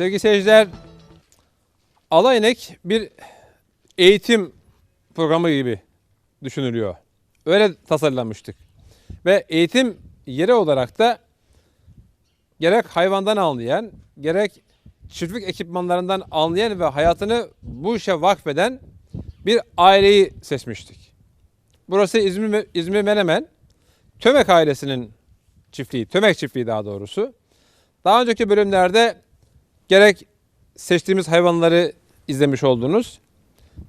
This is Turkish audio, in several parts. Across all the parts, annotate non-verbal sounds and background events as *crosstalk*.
Sevgili seyirciler, Alaynek bir eğitim programı gibi düşünülüyor. Öyle tasarlanmıştık. Ve eğitim yeri olarak da gerek hayvandan anlayan, gerek çiftlik ekipmanlarından anlayan ve hayatını bu işe vakfeden bir aileyi seçmiştik. Burası İzmir, İzmir Menemen, Tömek ailesinin çiftliği, Tömek çiftliği daha doğrusu. Daha önceki bölümlerde gerek seçtiğimiz hayvanları izlemiş oldunuz,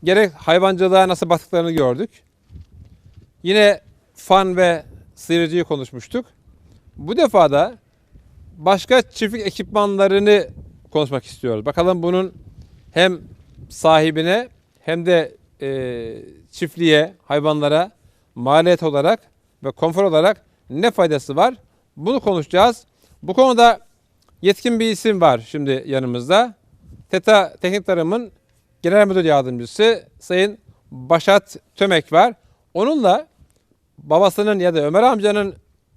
gerek hayvancılığa nasıl baktıklarını gördük. Yine fan ve sıyırıcıyı konuşmuştuk. Bu defa da başka çiftlik ekipmanlarını konuşmak istiyoruz. Bakalım bunun hem sahibine hem de e, çiftliğe, hayvanlara maliyet olarak ve konfor olarak ne faydası var? Bunu konuşacağız. Bu konuda yetkin bir isim var şimdi yanımızda. TETA Teknik Tarım'ın Genel Müdür Yardımcısı Sayın Başat Tömek var. Onunla babasının ya da Ömer amcanın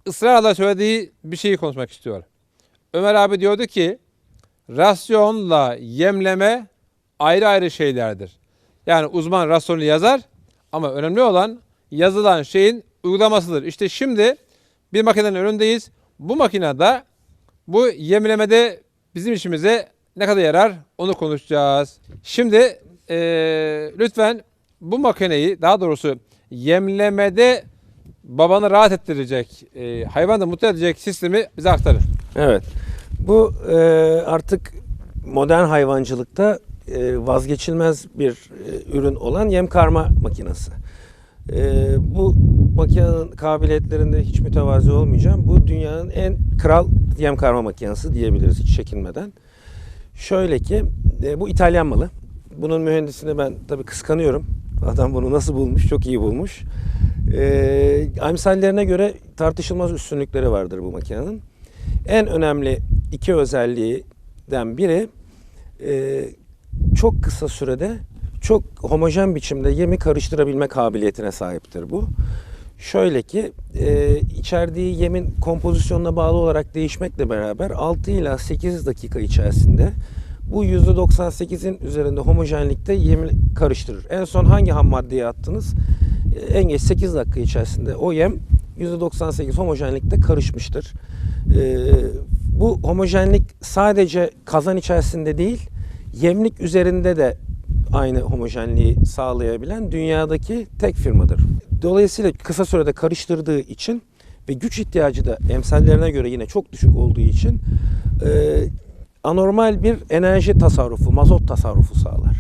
ısrarla söylediği bir şeyi konuşmak istiyor. Ömer abi diyordu ki rasyonla yemleme ayrı ayrı şeylerdir. Yani uzman rasyonu yazar ama önemli olan yazılan şeyin uygulamasıdır. İşte şimdi bir makinenin önündeyiz. Bu makinede bu yemlemede bizim işimize ne kadar yarar onu konuşacağız. Şimdi eee, lütfen bu makineyi daha doğrusu yemlemede babanı rahat ettirecek, eee hayvanı da mutlu edecek sistemi bize aktarın. Evet. Bu e, artık modern hayvancılıkta e, vazgeçilmez bir e, ürün olan yem karma makinesi. E, bu makinenin kabiliyetlerinde hiç mütevazi olmayacağım. Bu dünyanın en kral yem karma makinesi diyebiliriz hiç çekinmeden. Şöyle ki e, bu İtalyan malı. Bunun mühendisini ben tabii kıskanıyorum. Adam bunu nasıl bulmuş? Çok iyi bulmuş. E, emsallerine göre tartışılmaz üstünlükleri vardır bu makinenin. En önemli iki özelliğinden biri e, çok kısa sürede çok homojen biçimde yemi karıştırabilme kabiliyetine sahiptir bu. Şöyle ki e, içerdiği yemin kompozisyonuna bağlı olarak değişmekle beraber 6 ila 8 dakika içerisinde bu %98'in üzerinde homojenlikte yemi karıştırır. En son hangi ham maddeyi attınız? E, en geç 8 dakika içerisinde o yem %98 homojenlikte karışmıştır. Ee, bu homojenlik sadece kazan içerisinde değil, yemlik üzerinde de aynı homojenliği sağlayabilen dünyadaki tek firmadır. Dolayısıyla kısa sürede karıştırdığı için ve güç ihtiyacı da emsallerine göre yine çok düşük olduğu için e, anormal bir enerji tasarrufu, mazot tasarrufu sağlar.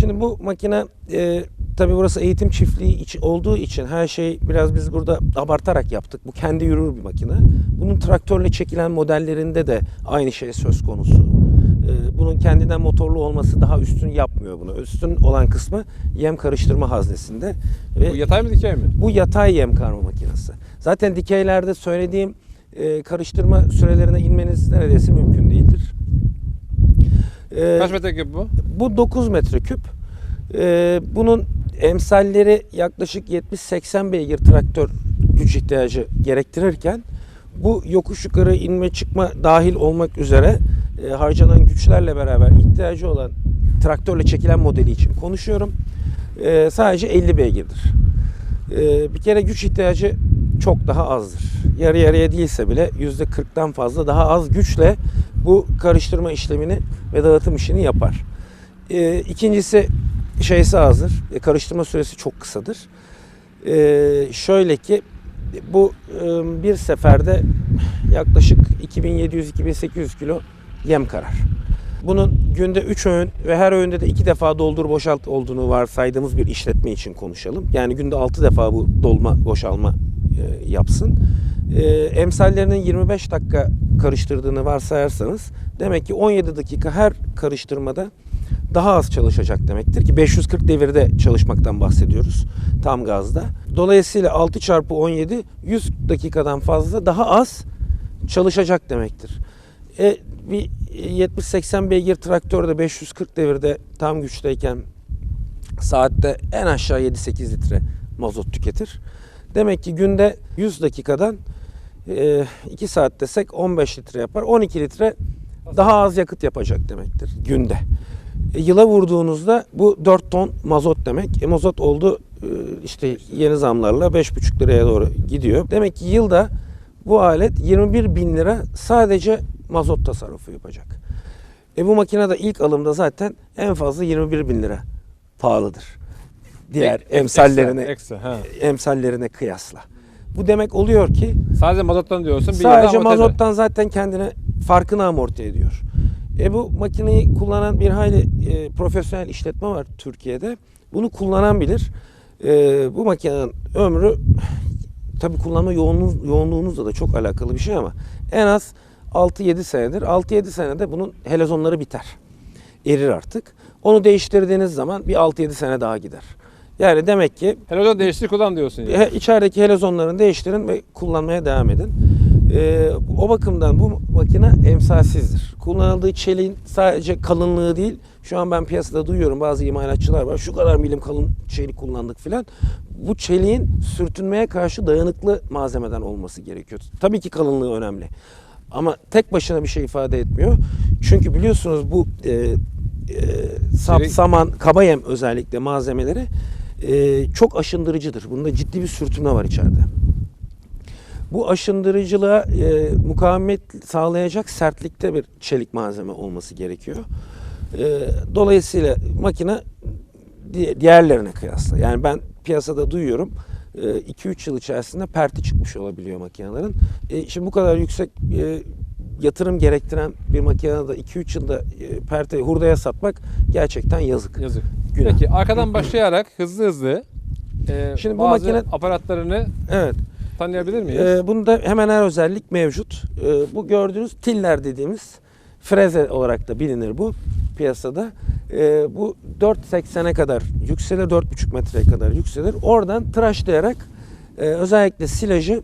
Şimdi bu makine e, tabii burası eğitim çiftliği olduğu için her şey biraz biz burada abartarak yaptık. Bu kendi yürür bir makine. Bunun traktörle çekilen modellerinde de aynı şey söz konusu. E, bunun kendinden motorlu olması daha üstün yapmıyor bunu. Üstün olan kısmı yem karıştırma haznesinde. Ve Bu yatay mı dikey mi? bu yatay yem karma makinesi. Zaten dikeylerde söylediğim e, karıştırma sürelerine inmeniz neredeyse mümkün değildir. E, Kaç metreküp bu? bu 9 metreküp. Ee, bunun emsalleri yaklaşık 70-80 beygir traktör güç ihtiyacı gerektirirken bu yokuş yukarı inme çıkma dahil olmak üzere e, harcanan güçlerle beraber ihtiyacı olan traktörle çekilen modeli için konuşuyorum. Ee, sadece 50 beygirdir. Ee, bir kere güç ihtiyacı çok daha azdır. Yarı yarıya değilse bile %40'tan fazla daha az güçle bu karıştırma işlemini ve dağıtım işini yapar. Ee, ikincisi şeysi azdır. E, karıştırma süresi çok kısadır. Ee, şöyle ki bu e, bir seferde yaklaşık 2700-2800 kilo yem karar. Bunun günde 3 öğün ve her öğünde de 2 defa doldur boşalt olduğunu varsaydığımız bir işletme için konuşalım. Yani günde 6 defa bu dolma boşalma e, yapsın. E, emsallerinin 25 dakika karıştırdığını varsayarsanız demek ki 17 dakika her karıştırmada daha az çalışacak demektir ki 540 devirde çalışmaktan bahsediyoruz tam gazda. Dolayısıyla 6 çarpı 17 100 dakikadan fazla daha az çalışacak demektir. E, bir 70-80 beygir traktörde 540 devirde tam güçteyken saatte en aşağı 7-8 litre mazot tüketir. Demek ki günde 100 dakikadan 2 saat desek 15 litre yapar. 12 litre daha az yakıt yapacak demektir günde. E, yıla vurduğunuzda bu 4 ton mazot demek. E, mazot oldu e, işte yeni zamlarla 5,5 liraya doğru gidiyor. Demek ki yılda bu alet 21 bin lira sadece mazot tasarrufu yapacak. E bu makine de ilk alımda zaten en fazla 21 bin lira pahalıdır. Diğer Ek- emsallerine Ekstra, ekstra, emsallerine kıyasla. Bu demek oluyor ki Sadece mazottan diyorsun. Bir sadece eder. mazottan zaten kendine farkını amorti ediyor. E bu makineyi kullanan bir hayli e, profesyonel işletme var Türkiye'de. Bunu kullanan bilir. E, bu makinenin ömrü tabi kullanma yoğunluğunuz, yoğunluğunuzla da çok alakalı bir şey ama en az 6-7 senedir. 6-7 senede bunun helezonları biter. Erir artık. Onu değiştirdiğiniz zaman bir 6-7 sene daha gider. Yani demek ki Hello değiştir kullan diyorsun. Yani. He- içerideki helezonlarını değiştirin ve kullanmaya devam edin. Ee, o bakımdan bu makine emsalsizdir. Kullanıldığı çeliğin sadece kalınlığı değil, şu an ben piyasada duyuyorum bazı imalatçılar var, şu kadar milim kalın çelik kullandık filan. Bu çeliğin sürtünmeye karşı dayanıklı malzemeden olması gerekiyor. Tabii ki kalınlığı önemli. Ama tek başına bir şey ifade etmiyor. Çünkü biliyorsunuz bu e, e, sap, saman, kaba yem özellikle malzemeleri e, çok aşındırıcıdır. Bunda ciddi bir sürtünme var içeride. Bu aşındırıcılığa e, mukavemet sağlayacak sertlikte bir çelik malzeme olması gerekiyor. E, dolayısıyla makine di- diğerlerine kıyasla. Yani ben piyasada duyuyorum 2-3 yıl içerisinde perti çıkmış olabiliyor makinelerin. E, şimdi bu kadar yüksek e, yatırım gerektiren bir makinede 2-3 yılda e, perte hurdaya satmak gerçekten yazık. Yazık. Günah. Peki arkadan başlayarak hızlı hızlı e, Şimdi bu makine- aparatlarını Evet. tanıyabilir miyiz? Ee, bunda hemen her özellik mevcut. Ee, bu gördüğünüz tiller dediğimiz freze olarak da bilinir bu piyasada. Ee, bu 4.80'e kadar yükselir, 4.5 metreye kadar yükselir. Oradan tıraşlayarak e, özellikle silajı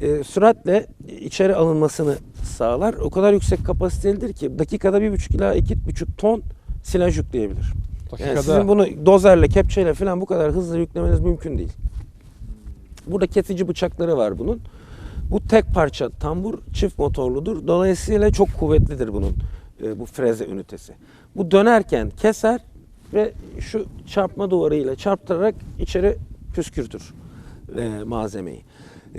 e, süratle içeri alınmasını sağlar. O kadar yüksek kapasitelidir ki dakikada 1.5 ila 2.5 ton silaj yükleyebilir. Yani sizin bunu dozerle, kepçeyle falan bu kadar hızlı yüklemeniz mümkün değil. Burada kesici bıçakları var bunun. Bu tek parça tambur çift motorludur. Dolayısıyla çok kuvvetlidir bunun e, bu freze ünitesi. Bu dönerken keser ve şu çarpma duvarıyla çarptırarak içeri püskürtür e, malzemeyi.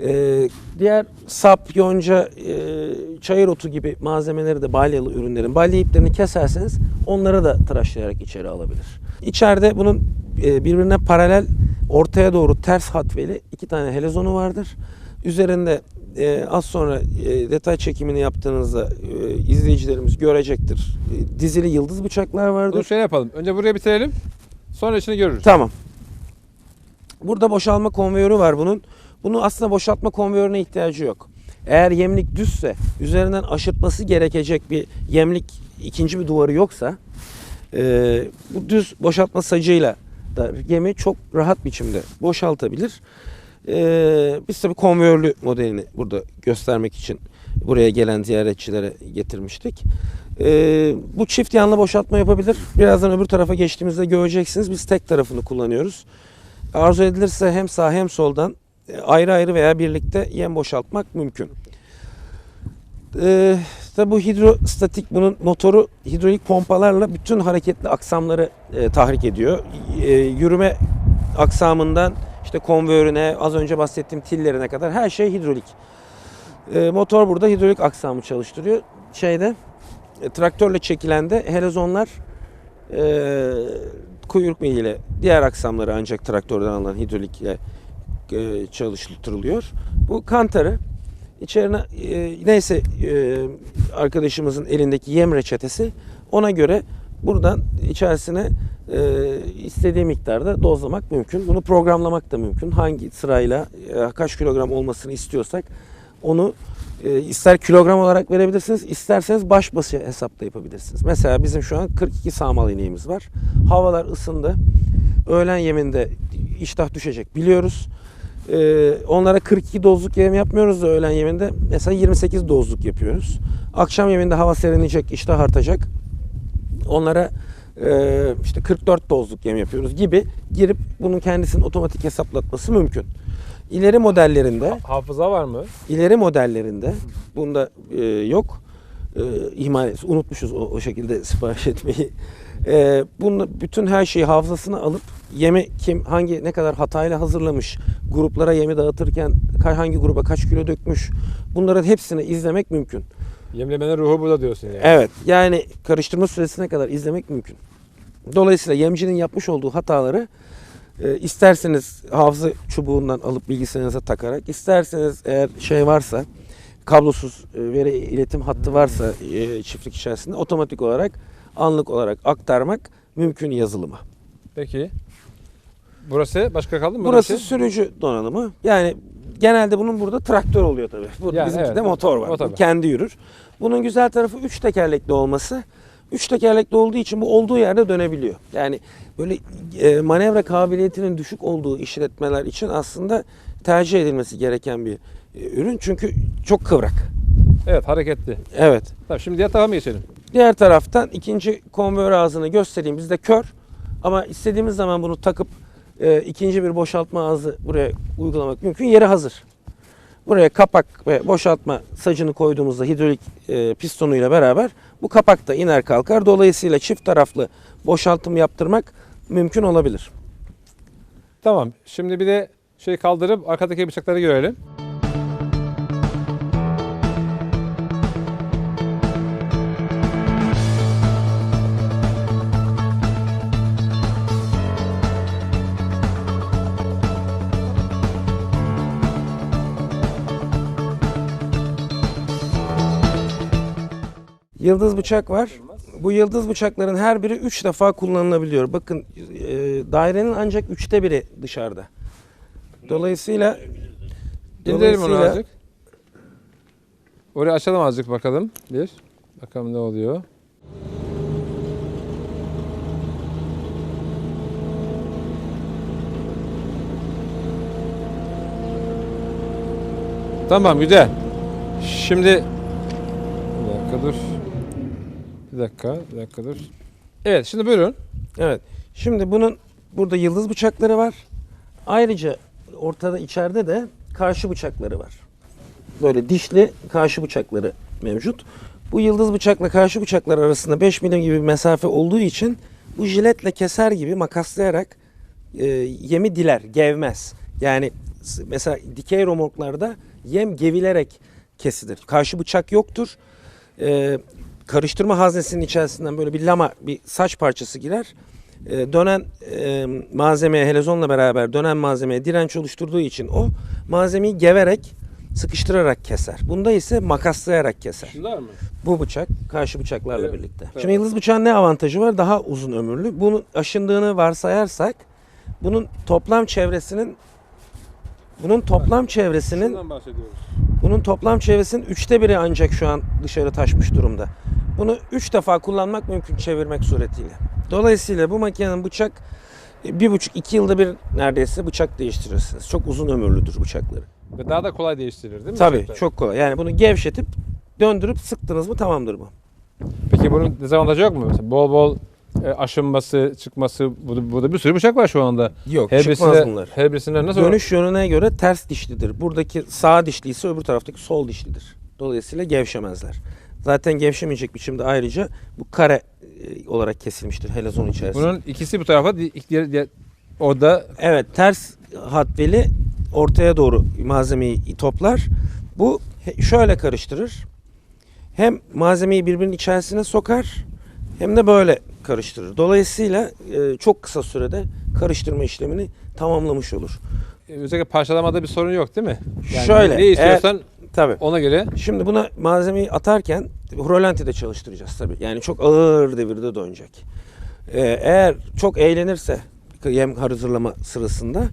E, diğer sap, yonca, e, çayır otu gibi malzemeleri de balyalı ürünlerin balya iplerini keserseniz onları da tıraşlayarak içeri alabilir. İçeride bunun e, birbirine paralel ortaya doğru ters hatveli iki tane helezonu vardır. Üzerinde e, az sonra e, detay çekimini yaptığınızda e, izleyicilerimiz görecektir. E, dizili yıldız bıçaklar vardır. Dur şöyle yapalım. Önce buraya bitirelim. Sonra içini görürüz. Tamam. Burada boşalma konveyörü var bunun. Bunun aslında boşaltma konveyörüne ihtiyacı yok. Eğer yemlik düzse, üzerinden aşırtması gerekecek bir yemlik ikinci bir duvarı yoksa e, bu düz boşaltma sacıyla da yemi çok rahat biçimde boşaltabilir. E, biz tabii konveyörlü modelini burada göstermek için buraya gelen ziyaretçilere getirmiştik. E, bu çift yanlı boşaltma yapabilir. Birazdan öbür tarafa geçtiğimizde göreceksiniz. Biz tek tarafını kullanıyoruz. Arzu edilirse hem sağ hem soldan e, ayrı ayrı veya birlikte yem boşaltmak mümkün. Ee, tabi bu hidrostatik bunun motoru hidrolik pompalarla bütün hareketli aksamları e, tahrik ediyor. E, yürüme aksamından işte konveyörüne az önce bahsettiğim tillerine kadar her şey hidrolik. E, motor burada hidrolik aksamı çalıştırıyor. Şeyde e, traktörle çekilende helezonlar e, kuyruk ile diğer aksamları ancak traktörden alınan hidrolikle e, çalıştırılıyor. Bu kantarı içerine e, neyse e, arkadaşımızın elindeki yem reçetesi ona göre buradan içerisine e, istediği miktarda dozlamak mümkün. Bunu programlamak da mümkün. Hangi sırayla e, kaç kilogram olmasını istiyorsak onu e, ister kilogram olarak verebilirsiniz, isterseniz baş başı hesapta yapabilirsiniz. Mesela bizim şu an 42 sağmal ineğimiz var. Havalar ısındı. Öğlen yeminde iştah düşecek biliyoruz. Ee, onlara 42 dozluk yem yapmıyoruz da öğlen yeminde mesela 28 dozluk yapıyoruz. Akşam yeminde hava serinleyecek, iştah artacak. Onlara e, işte 44 dozluk yem yapıyoruz gibi girip bunun kendisinin otomatik hesaplatması mümkün. İleri modellerinde Hafıza var mı? İleri modellerinde bunda e, yok. e, ihmal unutmuşuz o, o şekilde *laughs* sipariş etmeyi. E, bunu bütün her şeyi hafızasına alıp yemi kim hangi ne kadar hatayla hazırlamış, gruplara yemi dağıtırken hangi gruba kaç kilo dökmüş bunların hepsini izlemek mümkün. Yemlemenin ruhu burada diyorsun yani. Evet yani karıştırma süresine kadar izlemek mümkün. Dolayısıyla yemcinin yapmış olduğu hataları e, isterseniz hafıza çubuğundan alıp bilgisayarınıza takarak, isterseniz eğer şey varsa kablosuz e, veri iletim hattı varsa e, çiftlik içerisinde otomatik olarak anlık olarak aktarmak mümkün yazılıma. Peki. Burası başka kaldı mı? Burası sürücü donanımı. Yani genelde bunun burada traktör oluyor tabii. Bu Yani bizimki evet, de motor var. motor Bu kendi yürür. Bunun güzel tarafı 3 tekerlekli olması. 3 tekerlekli olduğu için bu olduğu yerde dönebiliyor. Yani böyle e, manevra kabiliyetinin düşük olduğu işletmeler için aslında tercih edilmesi gereken bir e, ürün. Çünkü çok kıvrak. Evet hareketli. Evet. Tamam şimdi diğer tarafa mı geçelim? Diğer taraftan ikinci konveyör ağzını göstereyim. Bizde kör ama istediğimiz zaman bunu takıp e, ikinci bir boşaltma ağzı buraya uygulamak mümkün. Yeri hazır. Buraya kapak ve boşaltma sacını koyduğumuzda hidrolik e, pistonuyla beraber bu kapak da iner kalkar. Dolayısıyla çift taraflı boşaltım yaptırmak mümkün olabilir. Tamam. Şimdi bir de şey kaldırıp arkadaki bıçakları görelim. Yıldız bıçak var. Bu yıldız bıçakların her biri 3 defa kullanılabiliyor. Bakın e, dairenin ancak üçte biri dışarıda. Dolayısıyla İndirelim onu Dolayısıyla- azıcık. Orayı açalım azıcık bakalım. Bir. Bakalım ne oluyor. Tamam güzel. Şimdi bir dakika dur. Dakika, bir dakika dur. Evet, şimdi buyurun. Evet. Şimdi bunun burada yıldız bıçakları var. Ayrıca ortada içeride de karşı bıçakları var. Böyle dişli karşı bıçakları mevcut. Bu yıldız bıçakla karşı bıçaklar arasında 5 milim gibi bir mesafe olduğu için bu jiletle keser gibi makaslayarak e, yemi diler, gevmez. Yani mesela dikey romorklarda yem gevilerek kesilir. Karşı bıçak yoktur. E, karıştırma haznesinin içerisinden böyle bir lama, bir saç parçası girer. E, dönen e, malzemeye helezonla beraber dönen malzemeye direnç oluşturduğu için o malzemeyi geverek sıkıştırarak keser. Bunda ise makaslayarak keser. Şunlar mı? Bu bıçak karşı bıçaklarla Evet, birlikte. evet. Şimdi yıldız bıçağın ne avantajı var? Daha uzun ömürlü. Bunun aşındığını varsayarsak bunun toplam çevresinin bunun toplam çevresinin Şundan bahsediyoruz. bunun toplam çevresinin üçte biri ancak şu an dışarı taşmış durumda. Bunu üç defa kullanmak mümkün çevirmek suretiyle. Dolayısıyla bu makinenin bıçak e, bir buçuk iki yılda bir neredeyse bıçak değiştirirsiniz. Çok uzun ömürlüdür bıçakları. Ve daha da kolay değiştirir değil mi? Tabii bıçaklar? çok kolay. Yani bunu gevşetip döndürüp sıktınız mı tamamdır bu. Peki bunun dezavantajı yok mu? Mesela bol bol aşınması, çıkması, burada, burada bir sürü bıçak var şu anda. Yok Her çıkmaz birisine, bunlar. her birisine nasıl? Dönüş yönüne göre ters dişlidir. Buradaki sağ dişli ise öbür taraftaki sol dişlidir. Dolayısıyla gevşemezler. Zaten gevşemeyecek biçimde ayrıca bu kare e, olarak kesilmiştir helezon içerisinde. Bunun ikisi bu tarafa, diğer, diğer o da Evet ters hatveli ortaya doğru malzemeyi toplar. Bu şöyle karıştırır. Hem malzemeyi birbirinin içerisine sokar hem de böyle karıştırır. Dolayısıyla e, çok kısa sürede karıştırma işlemini tamamlamış olur. e, özellikle parçalamada bir sorun yok değil mi? Yani Şöyle, ne istiyorsan Tabii. ona göre Şimdi buna malzemeyi atarken Rolanti'de çalıştıracağız tabii. Yani çok ağır devirde dönecek. Ee, eğer çok eğlenirse yem hazırlama sırasında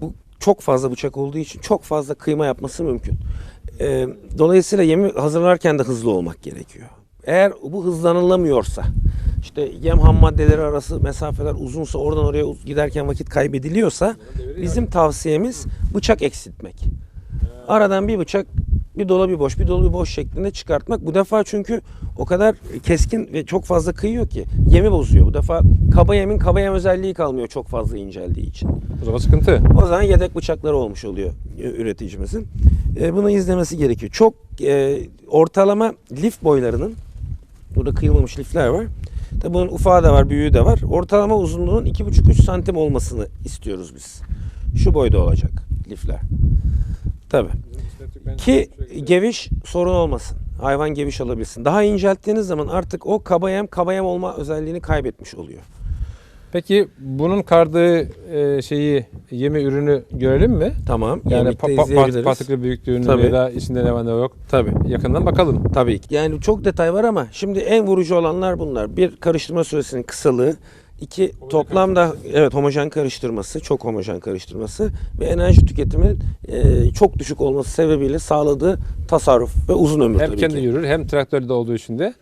bu çok fazla bıçak olduğu için çok fazla kıyma yapması mümkün. Ee, dolayısıyla yemi hazırlarken de hızlı olmak gerekiyor. Eğer bu hızlanılamıyorsa işte yem ham maddeleri arası mesafeler uzunsa oradan oraya giderken vakit kaybediliyorsa bizim tavsiyemiz bıçak eksiltmek. Aradan bir bıçak bir dolu bir boş bir dolu bir boş şeklinde çıkartmak. Bu defa çünkü o kadar keskin ve çok fazla kıyıyor ki yemi bozuyor. Bu defa kaba yemin kaba yem özelliği kalmıyor çok fazla inceldiği için. o zaman sıkıntı. O zaman yedek bıçakları olmuş oluyor üreticimizin. e, bunu izlemesi gerekiyor. Çok e, ortalama lif boylarının burada kıyılmamış lifler var. Tabi bunun ufağı da var, büyüğü de var. Ortalama uzunluğunun 2,5-3 santim olmasını istiyoruz biz. Şu boyda olacak lifler. Tabi. Ki geviş sorun olmasın. Hayvan geviş alabilsin. Daha incelttiğiniz zaman artık o kaba yem kaba yem olma özelliğini kaybetmiş oluyor. Peki bunun kardığı e, şeyi yemi ürünü görelim mi? Tamam. Yani pa- pa- izleyebiliriz. partikül büyüklüğünü Tabii. ya da içinde ne var ne yok. Tabii. Yakından bakalım. Tabii ki. Yani çok detay var ama şimdi en vurucu olanlar bunlar. Bir karıştırma süresinin kısalığı. iki toplamda evet homojen karıştırması, çok homojen karıştırması ve enerji tüketiminin e, çok düşük olması sebebiyle sağladığı tasarruf ve uzun ömür Hem tabii kendi ki. yürür hem traktörde olduğu için de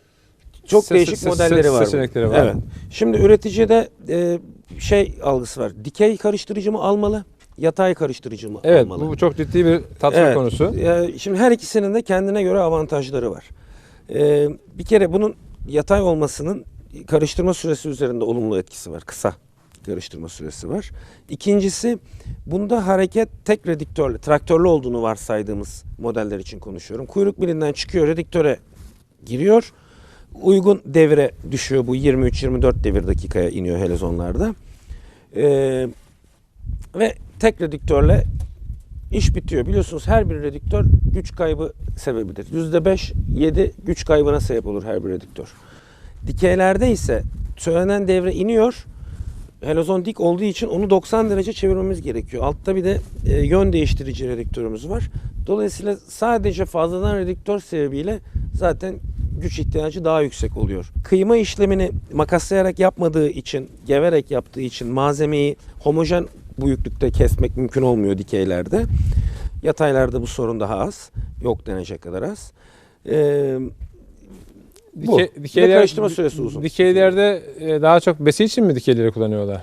Çok se- değişik se- modelleri se- var. seçenekleri var. Evet. Şimdi üreticide e, şey algısı var. Dikey karıştırıcı mı almalı? Yatay karıştırıcı mı Evet almalı? bu çok ciddi bir tartışma Evet. konusu. Ya, şimdi her ikisinin de kendine göre avantajları var. Ee, bir kere bunun yatay olmasının karıştırma süresi üzerinde olumlu etkisi var. Kısa karıştırma süresi var. İkincisi bunda hareket tek redüktörlü, traktörlü olduğunu varsaydığımız modeller için konuşuyorum. Kuyruk birinden çıkıyor, redüktöre giriyor. Uygun devre düşüyor bu 23-24 devir dakikaya iniyor helezonlarda. Ee, ve tek redüktörle iş bitiyor. Biliyorsunuz her bir redüktör güç kaybı sebebidir. %5, 7 güç kaybına sebep olur her bir redüktör. Dikeylerde ise söylenen devre iniyor. Helozon dik olduğu için onu 90 derece çevirmemiz gerekiyor. Altta bir de e, yön değiştirici redüktörümüz var. Dolayısıyla sadece fazladan redüktör sebebiyle zaten güç ihtiyacı daha yüksek oluyor. Kıyma işlemini makaslayarak yapmadığı için, geverek yaptığı için malzemeyi homojen büyüklükte kesmek mümkün olmuyor dikeylerde. Yataylarda bu sorun daha az. Yok denecek kadar az. Ee, bu. Dike- de karıştırma süresi uzun. Dikeylerde e, daha çok besi için mi dikeyleri kullanıyorlar?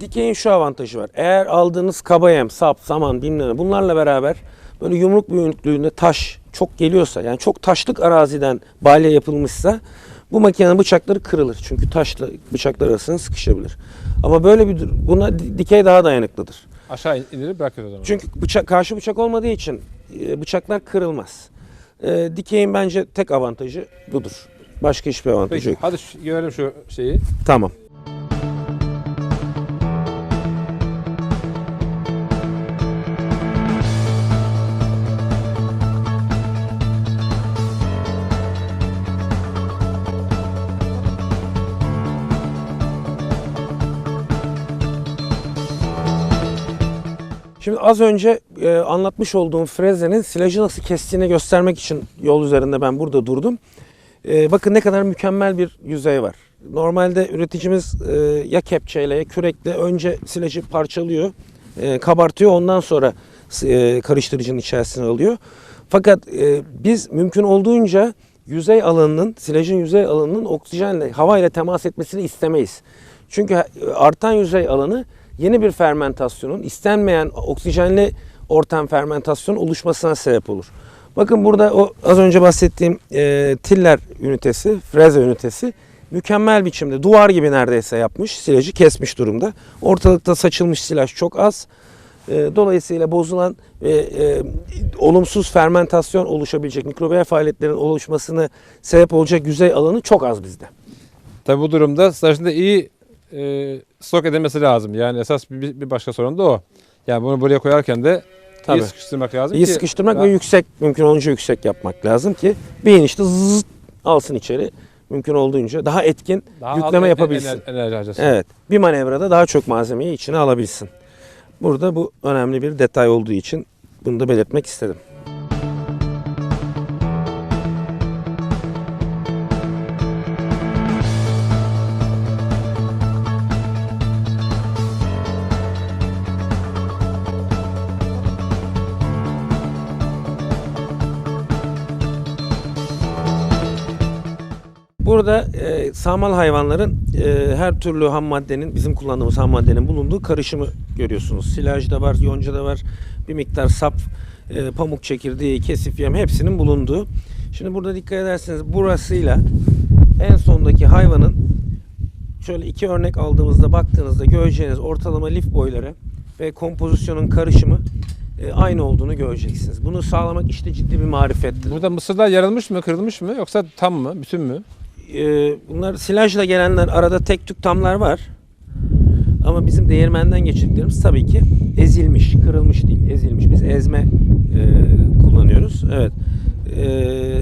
Dikeyin şu avantajı var. Eğer aldığınız kaba yem, sap, saman bilmem ne bunlarla beraber böyle yumruk büyüklüğünde taş çok geliyorsa yani çok taşlık araziden balya yapılmışsa bu makinenin bıçakları kırılır. Çünkü taşla bıçaklar arasında sıkışabilir. Ama böyle bir buna di- dikey daha dayanıklıdır. Aşağı indirip bırakıyoruz o zaman. Çünkü bıçak karşı bıçak olmadığı için e, bıçaklar kırılmaz. E, dikeyin bence tek avantajı budur. Başka hiçbir avantajı Peki yok. hadi görelim şu şeyi. Tamam. Az önce e, anlatmış olduğum frezenin silajı nasıl kestiğini göstermek için yol üzerinde ben burada durdum. E, bakın ne kadar mükemmel bir yüzey var. Normalde üreticimiz e, ya kepçeyle ya kürekle önce silajı parçalıyor, e, kabartıyor ondan sonra e, karıştırıcının içerisine alıyor. Fakat e, biz mümkün olduğunca yüzey alanının, silajın yüzey alanının oksijenle, havayla temas etmesini istemeyiz. Çünkü e, artan yüzey alanı yeni bir fermentasyonun istenmeyen oksijenli ortam fermentasyon oluşmasına sebep olur. Bakın burada o az önce bahsettiğim e, tiller ünitesi, freze ünitesi mükemmel biçimde duvar gibi neredeyse yapmış. Silajı kesmiş durumda. Ortalıkta saçılmış silaj çok az. E, dolayısıyla bozulan ve e, olumsuz fermentasyon oluşabilecek mikrobiyal faaliyetlerin oluşmasını sebep olacak yüzey alanı çok az bizde. Tabi bu durumda stajında iyi e, stok edilmesi lazım. Yani esas bir, bir başka sorun da o. Yani bunu buraya koyarken de Tabii. iyi sıkıştırmak lazım İyi ki sıkıştırmak ve yüksek mümkün olunca yüksek yapmak lazım ki bir inişte zıt alsın içeri. Mümkün olduğunca daha etkin daha yükleme yapabilsin. ener- enerji harcasın. Evet. Bir manevrada daha çok malzemeyi içine alabilsin. Burada bu önemli bir detay olduğu için bunu da belirtmek istedim. Burada e, sağmal hayvanların e, her türlü ham maddenin, bizim kullandığımız ham maddenin bulunduğu karışımı görüyorsunuz. Silaj da var, yonca da var, bir miktar sap, e, pamuk çekirdeği, kesif yem hepsinin bulunduğu. Şimdi burada dikkat ederseniz burasıyla en sondaki hayvanın şöyle iki örnek aldığımızda baktığınızda göreceğiniz ortalama lif boyları ve kompozisyonun karışımı e, aynı olduğunu göreceksiniz. Bunu sağlamak işte ciddi bir marifettir. Burada mısırlar yarılmış mı, kırılmış mı yoksa tam mı, bütün mü? Ee, bunlar silajla gelenler arada tek tük tamlar var. Ama bizim değirmenden geçirdiklerimiz tabii ki ezilmiş, kırılmış değil, ezilmiş. Biz ezme e, kullanıyoruz. Evet. Ee,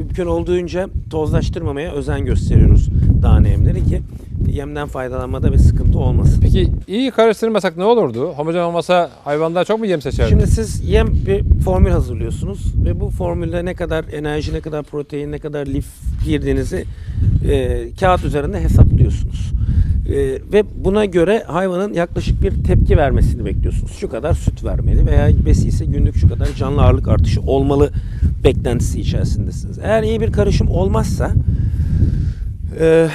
mümkün olduğunca tozlaştırmamaya özen gösteriyoruz tane yemleri ki yemden faydalanmada bir sıkıntı olmasın. Peki iyi karıştırmasak ne olurdu? Homojen olmasa hayvanlar çok mu yem seçerdi? Şimdi siz yem bir formül hazırlıyorsunuz ve bu formülde ne kadar enerji, ne kadar protein, ne kadar lif girdiğinizi e, kağıt üzerinde hesaplıyorsunuz. E, ve buna göre hayvanın yaklaşık bir tepki vermesini bekliyorsunuz. Şu kadar süt vermeli veya besi ise günlük şu kadar canlı ağırlık artışı olmalı beklentisi içerisindesiniz. Eğer iyi bir karışım olmazsa e,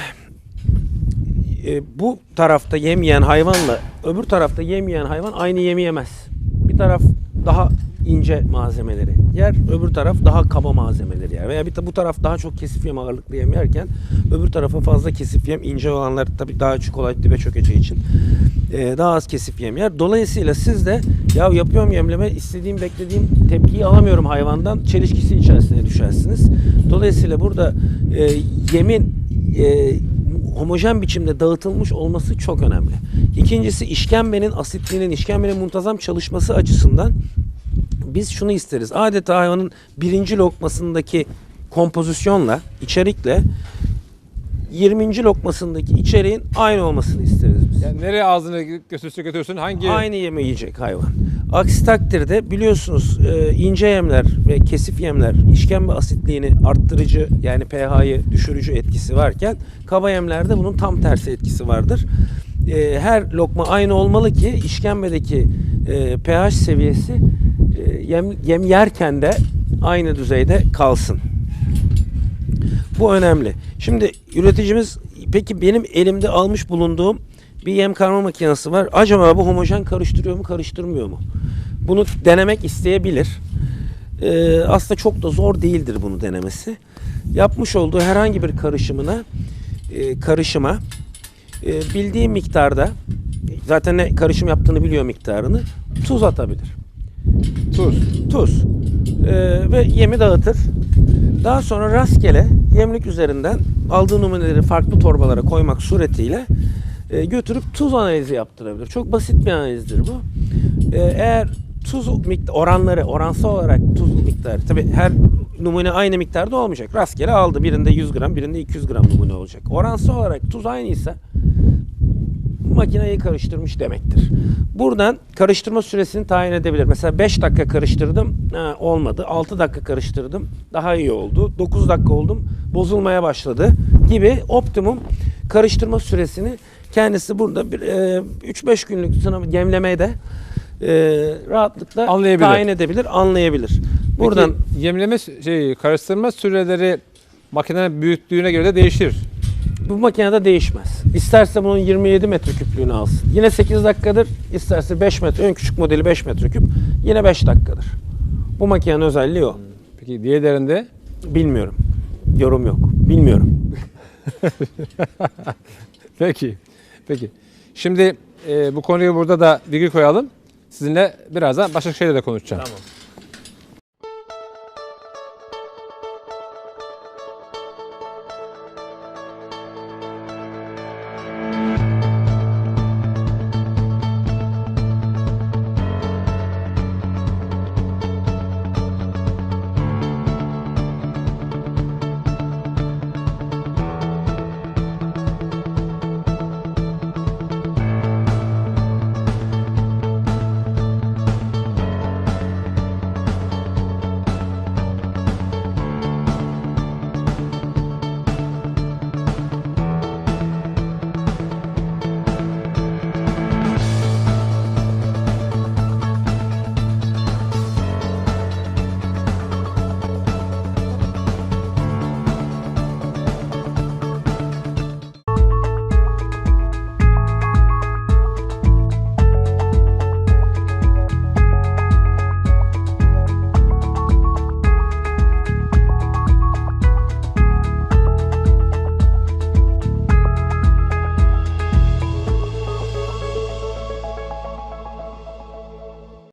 e, bu tarafta yem yiyen hayvanla öbür tarafta yem yiyen hayvan aynı yemi yemez. Bir taraf daha ince malzemeleri yer, öbür taraf daha kaba malzemeleri yer. Veya bir bu taraf daha çok kesif yem ağırlıklı yem yerken öbür tarafa fazla kesif yem, ince olanlar tabii daha kolay dibe çökeceği için e, daha az kesif yem yer. Dolayısıyla siz de ya yapıyorum yemleme istediğim beklediğim tepkiyi alamıyorum hayvandan çelişkisi içerisine düşersiniz. Dolayısıyla burada e, yemin e, homojen biçimde dağıtılmış olması çok önemli. İkincisi işkembenin asitliğinin, işkembenin muntazam çalışması açısından biz şunu isteriz. Adeta hayvanın birinci lokmasındaki kompozisyonla, içerikle 20. lokmasındaki içeriğin aynı olmasını isteriz biz. Yani nereye ağzını götürsün götürsün hangi Aynı yeme yiyecek hayvan. Aksi takdirde biliyorsunuz e, ince yemler ve kesif yemler işkembe asitliğini arttırıcı yani pH'yı düşürücü etkisi varken kaba yemlerde bunun tam tersi etkisi vardır. E, her lokma aynı olmalı ki işkembedeki e, pH seviyesi yem, yem yerken de aynı düzeyde kalsın. Bu önemli. Şimdi üreticimiz peki benim elimde almış bulunduğum bir yem karma makinesi var. Acaba bu homojen karıştırıyor mu karıştırmıyor mu? Bunu denemek isteyebilir. Ee, aslında çok da zor değildir bunu denemesi. Yapmış olduğu herhangi bir karışımına e, karışıma e, bildiği miktarda zaten ne karışım yaptığını biliyor miktarını tuz atabilir tuz? tuz Ee, ve yemi dağıtır. Daha sonra rastgele yemlik üzerinden aldığı numuneleri farklı torbalara koymak suretiyle e, götürüp tuz analizi yaptırabilir. Çok basit bir analizdir bu. Ee, eğer tuz miktar, oranları oransal olarak tuz miktarı tabi her numune aynı miktarda olmayacak. Rastgele aldı. Birinde 100 gram, birinde 200 gram numune olacak. Oransal olarak tuz aynıysa makineyi karıştırmış demektir. Buradan karıştırma süresini tayin edebilir. Mesela 5 dakika karıştırdım, ha, olmadı. 6 dakika karıştırdım, daha iyi oldu. 9 dakika oldum, bozulmaya başladı gibi optimum karıştırma süresini kendisi burada bir, e, 3-5 günlük sınav gemlemeye de e, rahatlıkla Anlayabilir. tayin edebilir, anlayabilir. Buradan Peki, yemleme şey karıştırma süreleri makinenin büyüklüğüne göre de değişir. Bu makinede değişmez. İsterse bunun 27 metreküplüğünü alsın. Yine 8 dakikadır. İsterse 5 metre, en küçük modeli 5 metreküp yine 5 dakikadır. Bu makinenin özelliği o. Peki diğerlerinde Bilmiyorum. Yorum yok. Bilmiyorum. *laughs* Peki. Peki. Şimdi e, bu konuyu burada da virgül koyalım. Sizinle birazdan başka şeylerle konuşacağım. Tamam.